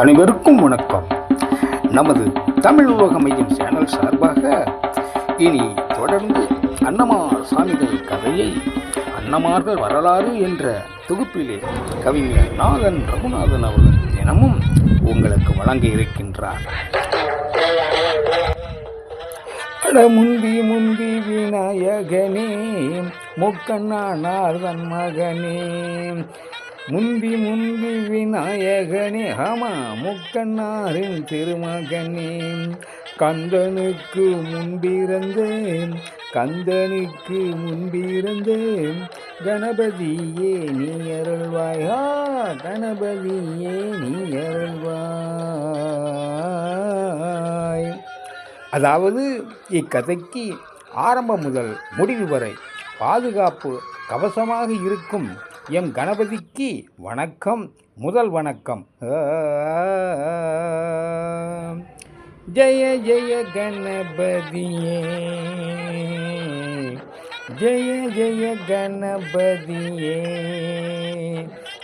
அனைவருக்கும் வணக்கம். நமது தமிழ் உலக மையம் சேனல் சார்பாக இனி தொடர்ந்து அன்னமார் சாமிகள் கதையை அன்னமார்கள் வரலாறு என்ற தொகுப்பிலே கவிஞர் நாதன் ரகுநாதன் அவர்கள் தினமும் உங்களுக்கு வழங்க இருக்கின்றார். முந்தி முந்தி விநாயகனே முக்கண்ணானார்தன் மகனே முந்தி முந்தி விநாயகனே ஹமா முக்கண்ணாரின் திருமகனே. கந்தனுக்கு முன்பிறந்தேன் கந்தனுக்கு முன்பிறந்தேன். கணபதியே நீ அருள்வாயா. கணபதியே நீ அருள்வாய். அதாவது இக்கதைக்கு ஆரம்பம் முதல் முடிவு வரை பாதுகாப்பு கவசமாக இருக்கும் எம் கணபதிக்கு வணக்கம் முதல் வணக்கம். ஜெய ஜெய கணபதியே. ஜெய ஜெய கணபதியே.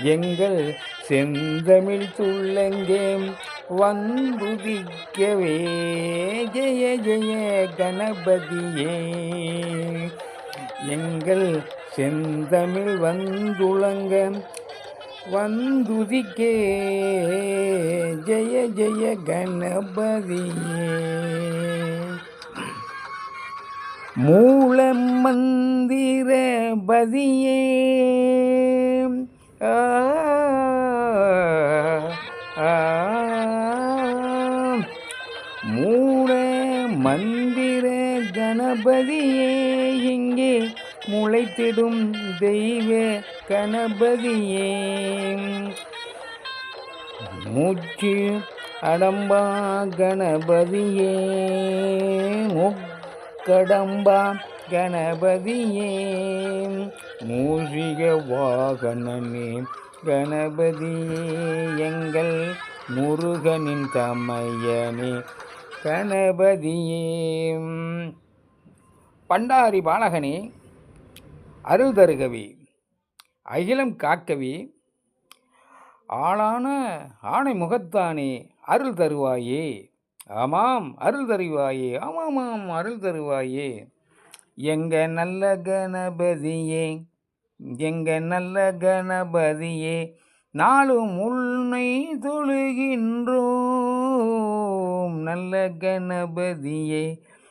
எங்கள் செந்தமிழ் துள்ளங்கே வந்துதிக்கவே. ஜெய ஜெய கணபதியே. எங்கள் செந்தமிழ் வந்துளங்க வந்துதிக்கே ஜெய ஜெய கணபதியே. மூல மந்திர பதியே. ஆ, மூல மந்திர கணபதியே. இங்கே முளைத்திடும் தெய்வ கணபதியே. மூச்சு அடம்பா கணபதியே. முக்கடம்பா கணபதியே. மூஷிக வாகனமே கணபதியே. எங்கள் முருகனின் தமையனே கணபதியே. பண்டாரி பாலகனே அருள் தருகவி அகிலம் காக்கவி ஆளான ஆணை முகத்தானே அருள் தருவாயே. ஆமாம் அருள் தருவாயே ஆமாமாம் அருள் தருவாயே. எங்க நல்ல கணபதியே எங்க நல்ல கணபதியே நாளும் உன்னை தொழுகின்றோம். நல்ல கணபதியே